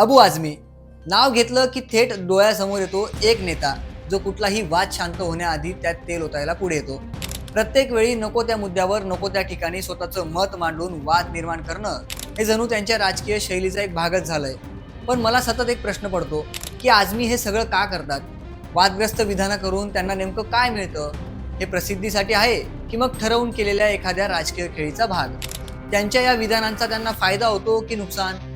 अबू आझमी नाव घेतलं की थेट डोळ्यासमोर येतो एक नेता जो कुठलाही वाद शांत होण्याआधी त्यात तेल ओतायला पुढे येतो. प्रत्येक वेळी नको त्या मुद्द्यावर नको त्या ठिकाणी स्वतःचं मत मांडून वाद निर्माण करणं हे जणू त्यांच्या राजकीय शैलीचा एक भागच झालाय. पण मला सतत एक प्रश्न पडतो की आझमी हे सगळं का करतात? वादग्रस्त विधानं करून त्यांना नेमकं काय मिळतं? हे प्रसिद्धीसाठी आहे की मग ठरवून केलेल्या एखाद्या राजकीय खेळीचा भाग? त्यांच्या या विधानांचा त्यांना फायदा होतो की नुकसान?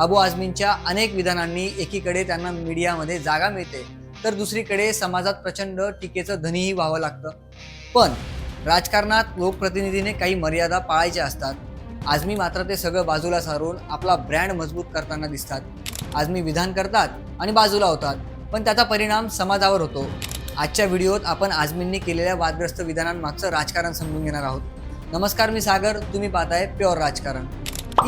अबू आझमींच्या अनेक विधानांनी एकीकडे त्यांना मीडियामध्ये जागा मिळते तर दुसरीकडे समाजात प्रचंड टीकेचं धनीही व्हावं लागतं. पण राजकारणात लोकप्रतिनिधीने काही मर्यादा पाळायच्या असतात. आजमी मात्र ते सगळं बाजूला सारून आपला ब्रँड मजबूत करताना दिसतात. आजमी विधान करतात आणि बाजूला होतात पण त्याचा परिणाम समाजावर होतो. आजच्या व्हिडिओत आपण आझमींनी केलेल्या वादग्रस्त विधानांमागचं राजकारण समजून घेणार आहोत. नमस्कार मी सागर तुम्ही पाहताय प्युअर राजकारण.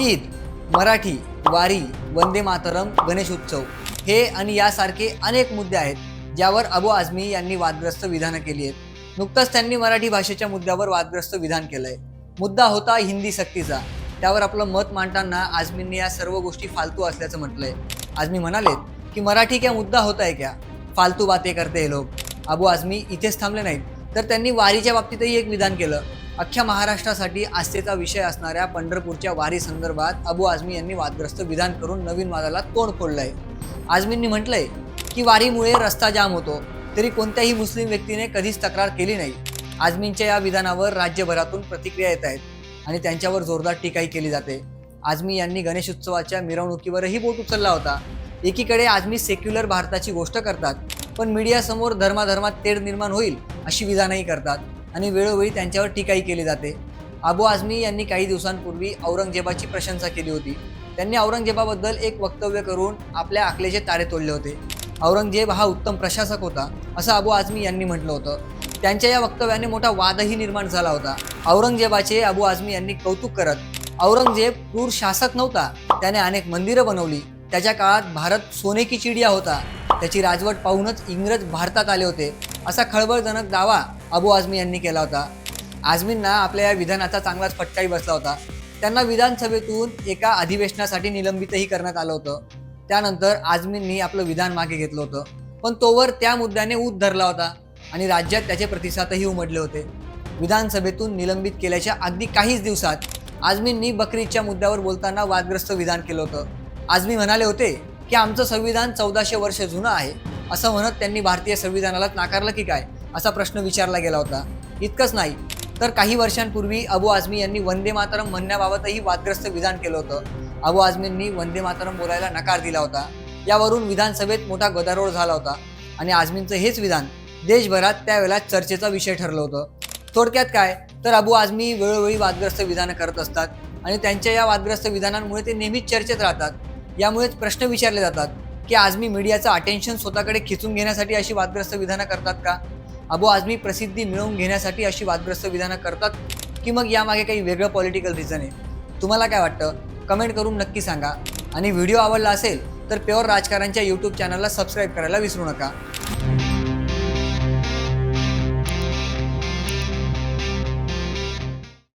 ईद मराठी वारी वंदे मातरम गणेश उत्सव हे आणि यासारखे अनेक मुद्दे आहेत ज्यावर अबू आझमी यांनी वादग्रस्त विधानं केली आहेत. नुकतंच त्यांनी मराठी भाषेच्या मुद्द्यावर वादग्रस्त विधान केलंय. मुद्दा होता हिंदी सक्तीचा. त्यावर आपलं मत मांडताना आझमींनी या सर्व गोष्टी फालतू असल्याचं म्हटलंय. आझमी म्हणालेत की मराठी क्या मुद्दा होता आहे क्या? फालतू बाते करते हे लोक अबू आझमी इथेच थांबले नाहीत. तर त्यांनी वारीच्या बाबतीतही एक विधान केलं. अख्ख्या महाराष्ट्रासाठी आस्थेचा विषय असणाऱ्या पंढरपूरच्या वारी संदर्भात अबू आझमी यांनी वादग्रस्त विधान करून नवीन वादाला तोंड फोडलंय. आझमींनी म्हटलंय की वारीमुळे रस्ता जाम होतो तरी कोणत्याही मुस्लिम व्यक्तीने कधीच तक्रार केली नाही. आझमींच्या या विधानावर राज्यभरातून प्रतिक्रिया येत आहेत आणि त्यांच्यावर जोरदार टीकाही केली जाते. आझमी यांनी गणेश उत्सवाच्या मिरवणुकीवरही बोट उचलला होता. एकीकडे आझमी सेक्युलर भारताची गोष्ट करतात पण मीडियासमोर धर्माधर्मात तेढ निर्माण होईल अशी विधानही करतात. आणि वेळोवेळी त्यांच्यावर टीकाही केली जाते. अबू आझमी यांनी काही दिवसांपूर्वी औरंगजेबाची प्रशंसा केली होती. त्यांनी औरंगजेबाबद्दल एक वक्तव्य करून आपल्या आकलेचे तारे तोडले होते. औरंगजेब हा उत्तम प्रशासक होता असं अबू आझमी यांनी म्हटलं होतं. त्यांच्या या वक्तव्याने मोठा वादही निर्माण झाला होता. औरंगजेबाचे अबू आझमी यांनी कौतुक करत औरंगजेब क्रूर शासक नव्हता त्याने अनेक मंदिरं बनवली. त्याच्या काळात भारत सोने की चिडिया होता. त्याची राजवट पाहूनच इंग्रज भारतात आले होते असा खळबळजनक दावा अबू आझमी यांनी केला होता. आझमींना आपल्या या विधानाचा चांगलाच फटकाही बसला होता. त्यांना विधानसभेतून एका अधिवेशनासाठी निलंबितही करण्यात आलं होतं. त्यानंतर आझमींनी आपलं विधान मागे घेतलं होतं. पण तोवर त्या मुद्द्याने ऊत धरला होता आणि राज्यात त्याचे प्रतिसादही उमटले होते. विधानसभेतून निलंबित केल्याच्या अगदी काहीच दिवसात आझमींनी बकरीदच्या मुद्द्यावर बोलताना वादग्रस्त विधान केलं होतं. आझमी म्हणाले होते की आमचं संविधान चौदाशे वर्ष जुनं आहे. असं म्हणत त्यांनी भारतीय संविधानालाच नाकारलं की काय? असा प्रश्न विचारला गेला होता. इतकंच नाही तर काही वर्षांपूर्वी अबू आझमी यांनी वंदे मातरम म्हणण्याबाबतही वादग्रस्त विधान केलं होतं. अबू आझमींनी वंदे मातरम बोलायला नकार दिला होता. यावरून विधानसभेत मोठा गदारोळ झाला होता आणि आझमींचं हेच विधान देशभरात त्यावेळेला चर्चेचा विषय ठरलं होतं. थोडक्यात काय तर अबू आझमी वेळोवेळी वादग्रस्त विधानं करत असतात आणि त्यांच्या या वादग्रस्त विधानांमुळे ते नेहमीच चर्चेत राहतात. यामुळेच प्रश्न विचारले जातात की आझमी मीडियाचं अटेन्शन स्वतःकडे खिचून घेण्यासाठी अशी वादग्रस्त विधानं करतात का? अबू आझमी प्रसिद्धी मिळवून घेण्यासाठी अशी वादग्रस्त विधानं करतात की मग यामागे काही वेगळं पॉलिटिकल रिझन आहे? तुम्हाला काय वाटतं? कमेंट करून नक्की सांगा. आणि व्हिडिओ आवडला असेल तर प्युअर राजकारणच्या यूट्यूब चॅनलला सबस्क्राईब करायला विसरू नका.